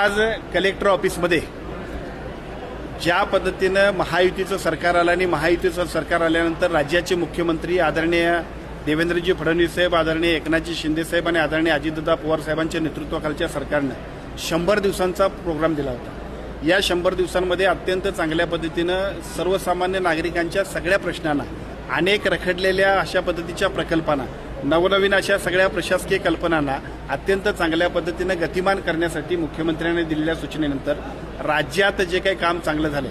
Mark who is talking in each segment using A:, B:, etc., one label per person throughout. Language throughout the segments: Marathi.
A: आज कलेक्टर ऑफिसमध्ये ज्या पद्धतीनं महायुतीचं सरकार आलं आणि महायुतीचं सरकार आल्यानंतर राज्याचे मुख्यमंत्री आदरणीय देवेंद्रजी फडणवीस साहेब आदरणीय एकनाथजी शिंदे साहेब आणि आदरणीय अजितदादा पवार साहेबांच्या नेतृत्वाखालच्या सरकारनं शंभर दिवसांचा प्रोग्राम दिला होता. या शंभर दिवसांमध्ये अत्यंत चांगल्या पद्धतीनं सर्वसामान्य नागरिकांच्या सगळ्या प्रश्नांना अनेक रखडलेल्या अशा पद्धतीच्या प्रकल्पांना नवनवीन अशा सगळ्या प्रशासकीय कल्पनांना अत्यंत चांगल्या पद्धतीनं गतिमान करण्यासाठी मुख्यमंत्र्यांनी दिलेल्या सूचनेनंतर राज्यात जे काही काम चांगलं झालं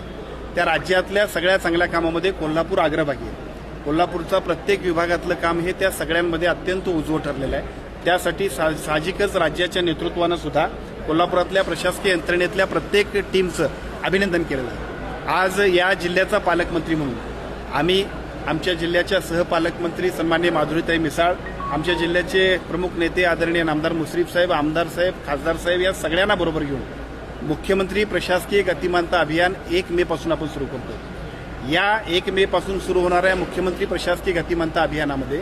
A: त्या राज्यातल्या सगळ्या चांगल्या कामामध्ये कोल्हापूर अग्रभागी आहे. कोल्हापूरचा प्रत्येक विभागातलं काम हे त्या सगळ्यांमध्ये अत्यंत उजवं ठरलेलं आहे. त्यासाठी सा साहजिकच राज्याच्या नेतृत्वानं सुद्धा कोल्हापुरातल्या प्रशासकीय यंत्रणेतल्या प्रत्येक टीमचं अभिनंदन केलेलं आहे. आज या जिल्ह्याचा पालकमंत्री म्हणून आम्ही आमच्या जिल्ह्याच्या सहपालकमंत्री सन्मान्य माधुरीताई मिसाळ आमच्या जिल्ह्याचे प्रमुख नेते आदरणीय नामदार मुश्रीफ साहेब आमदार साहेब खासदार साहेब या सगळ्यांना बरोबर घेऊन मुख्यमंत्री प्रशासकीय गतिमानता अभियान एक मे पासून आपण सुरू करतो या एक मे पासून सुरू होणाऱ्या मुख्यमंत्री प्रशासकीय गतिमानता अभियानामध्ये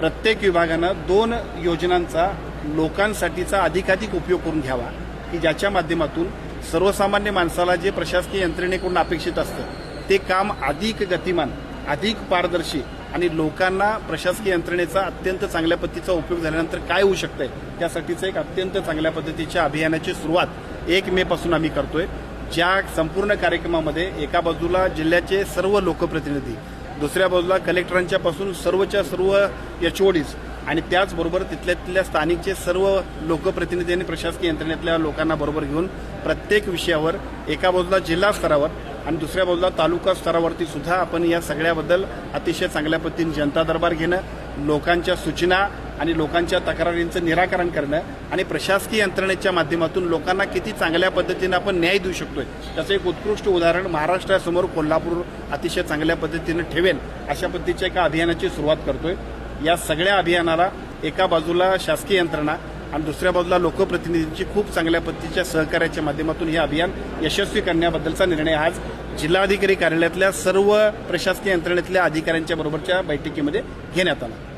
A: प्रत्येक विभागानं दोन योजनांचा लोकांसाठीचा अधिकाधिक उपयोग करून घ्यावा की ज्याच्या माध्यमातून सर्वसामान्य माणसाला जे प्रशासकीय यंत्रणेकडून अपेक्षित असतं ते काम अधिक गतिमान अधिक पारदर्शी आणि लोकांना प्रशासकीय यंत्रणेचा अत्यंत चांगल्या पद्धतीचा उपयोग झाल्यानंतर काय होऊ शकतंय त्यासाठीचं एक अत्यंत चांगल्या पद्धतीच्या अभियानाची सुरुवात एक मे पासून आम्ही करतोय. ज्या संपूर्ण कार्यक्रमामध्ये एका बाजूला जिल्ह्याचे सर्व लोकप्रतिनिधी दुसऱ्या बाजूला कलेक्टरांच्या पासून सर्वच्या सर्व एचओडीज आणि त्याचबरोबर तिथल्या तिथल्या स्थानिकचे सर्व लोकप्रतिनिधी आणि प्रशासकीय यंत्रणेतल्या लोकांना बरोबर घेऊन प्रत्येक विषयावर एका बाजूला जिल्हा स्तरावर आणि दुसऱ्या बाजूला तालुका स्तरावरती सुद्धा आपण या सगळ्याबद्दल अतिशय चांगल्या पद्धतीने जनता दरबार घेणं लोकांच्या सूचना आणि लोकांच्या तक्रारींचं निराकरण करणं आणि प्रशासकीय यंत्रणेच्या माध्यमातून लोकांना किती चांगल्या पद्धतीनं आपण न्याय देऊ शकतोय त्याचं एक उत्कृष्ट उदाहरण महाराष्ट्रासमोर कोल्हापूर अतिशय चांगल्या पद्धतीनं ठेवेल अशा पद्धतीच्या एका अभियानाची सुरुवात करतोय. या सगळ्या अभियानाला एका बाजूला शासकीय यंत्रणा आणि दुसऱ्या बाजूला लोकप्रतिनिधींची खूप चांगल्या पद्धतीच्या सहकार्याच्या माध्यमातून हे अभियान यशस्वी करण्याबद्दलचा निर्णय आज जिल्हाधिकारी कार्यालयातल्या सर्व प्रशासकीय यंत्रणेतल्या अधिकाऱ्यांच्या बरोबरच्या बैठकीमध्ये घेण्यात आला.